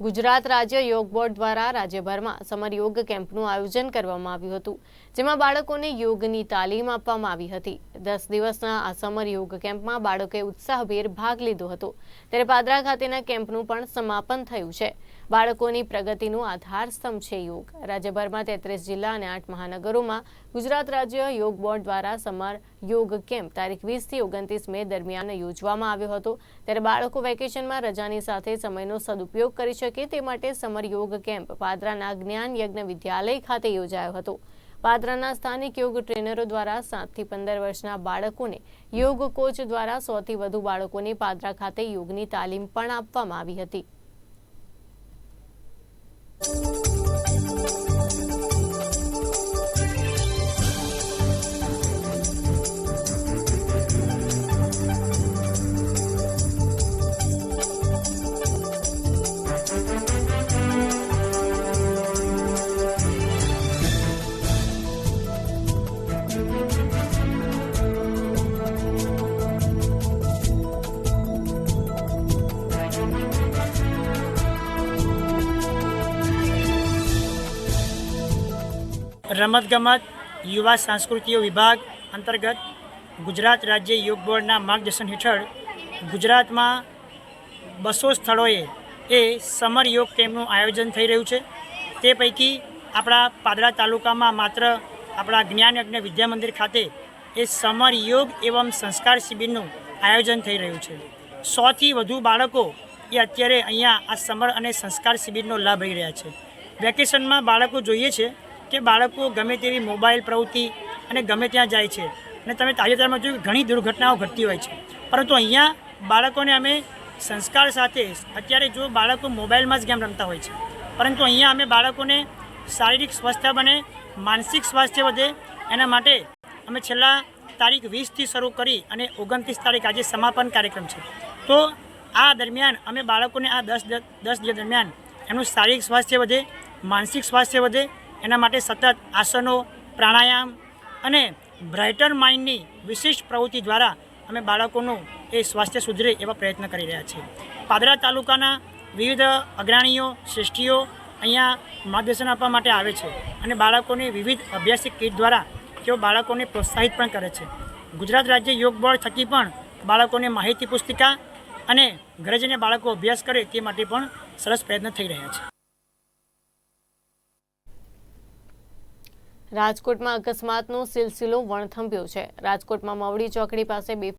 ગુજરાત રાજ્ય યોગ બોર્ડ દ્વારા રાજ્યભરમાં સમર યોગ કેમ્પનું આયોજન કરવામાં આવ્યું હતું, જેમાં બાળકોને યોગની તાલીમ આપવામાં આવી હતી. દસ દિવસના આ સમર યોગ કેમ્પમાં બાળકોએ ઉત્સાહભેર ભાગ લીધો હતો. ત્યારે પાદરા ખાતેના કેમ્પનું પણ સમાપન થયું છે. બાળકોની પ્રગતિનું આધારસ્તંભ છે યોગ. રાજ્યભરમાં તેત્રીસ જિલ્લા અને આઠ મહાનગરોમાં ગુજરાત રાજ્ય યોગ બોર્ડ દ્વારા સમર યોગ કેમ્પ તારીખ વીસથી ઓગણત્રીસ મે દરમિયાન યોજવામાં આવ્યો હતો. ત્યારે બાળકો વેકેશનમાં રજાની સાથે સમયનો સદુપયોગ કરી શકે તે માટે સમર યોગ કેમ્પ પાદરાના જ્ઞાન યજ્ઞ વિદ્યાલય ખાતે યોજાયો હતો. પાદરાના સ્થાનિક યોગ ટ્રેનરો દ્વારા સાતથી પંદર વર્ષના બાળકોને યોગ કોચ દ્વારા સોથી વધુ બાળકોને પાદરા ખાતે યોગની તાલીમ પણ આપવામાં આવી હતી. Música રમતગમત, યુવા સાંસ્કૃતિક વિભાગ અંતર્ગત ગુજરાત રાજ્ય યોગ બોર્ડના માર્ગદર્શન હેઠળ ગુજરાતમાં બસો સ્થળોએ એ સમર યોગ કેમ્પનું આયોજન થઈ રહ્યું છે. તે પૈકી આપણા પાદરા તાલુકામાં માત્ર આપણા જ્ઞાન યજ્ઞ વિદ્યા મંદિર ખાતે એ સમર યોગ એવમ સંસ્કાર શિબિરનું આયોજન થઈ રહ્યું છે. સોથી વધુ બાળકો એ અત્યારે અહીંયા આ સમર અને સંસ્કાર શિબિરનો લાભ લઈ રહ્યા છે. વેકેશનમાં બાળકો જોઈએ છે કે બાળકો ગમે તેવી મોબાઈલ પ્રવૃત્તિ અને ગમે ત્યાં જાય છે. અને તમે તાજેતરમાં જોયું ઘણી દુર્ઘટનાઓ ઘટતી હોય છે. પરંતુ અહીંયા બાળકોને અમે સંસ્કાર સાથે અત્યારે જો બાળકો મોબાઈલમાં જ ગેમ રમતા હોય છે. પરંતુ અહીંયા અમે બાળકોને શારીરિક સ્વાસ્થ્ય બને, માનસિક સ્વાસ્થ્ય વધે, એના માટે અમે છેલ્લા તારીખ વીસથી શરૂ કરી અને ઓગણત્રીસ તારીખ આજે સમાપન કાર્યક્રમ છે. તો આ દરમિયાન અમે બાળકોને આ દસ દસ દિવસ દરમિયાન એમનું શારીરિક સ્વાસ્થ્ય વધે, માનસિક સ્વાસ્થ્ય વધે એના માટે સતત આસનો, પ્રાણાયામ અને બ્રાઇટર માઇન્ડની વિશિષ્ટ પ્રવૃત્તિ દ્વારા અમે બાળકોનું એ સ્વાસ્થ્ય સુધરે એવા પ્રયત્ન કરી રહ્યા છીએ. પાદરા તાલુકાના વિવિધ અગ્રણીઓ, શ્રેષ્ઠીઓ અહીંયા માર્ગદર્શન આપવા માટે આવે છે અને બાળકોને વિવિધ અભ્યાસિક કીટ દ્વારા તેઓ બાળકોને પ્રોત્સાહિત પણ કરે છે. ગુજરાત રાજ્ય યોગ બોર્ડ થકી પણ બાળકોને માહિતી પુસ્તિકા અને ઘરે જઈને બાળકો અભ્યાસ કરે તે માટે પણ સરસ પ્રયત્ન થઈ રહ્યા છે. રાજકોટમાં અકસ્માતનો સિલસિલો વણથંભ્યો છે. રાજકોટમાં મવડી ચોકડી પાસે બે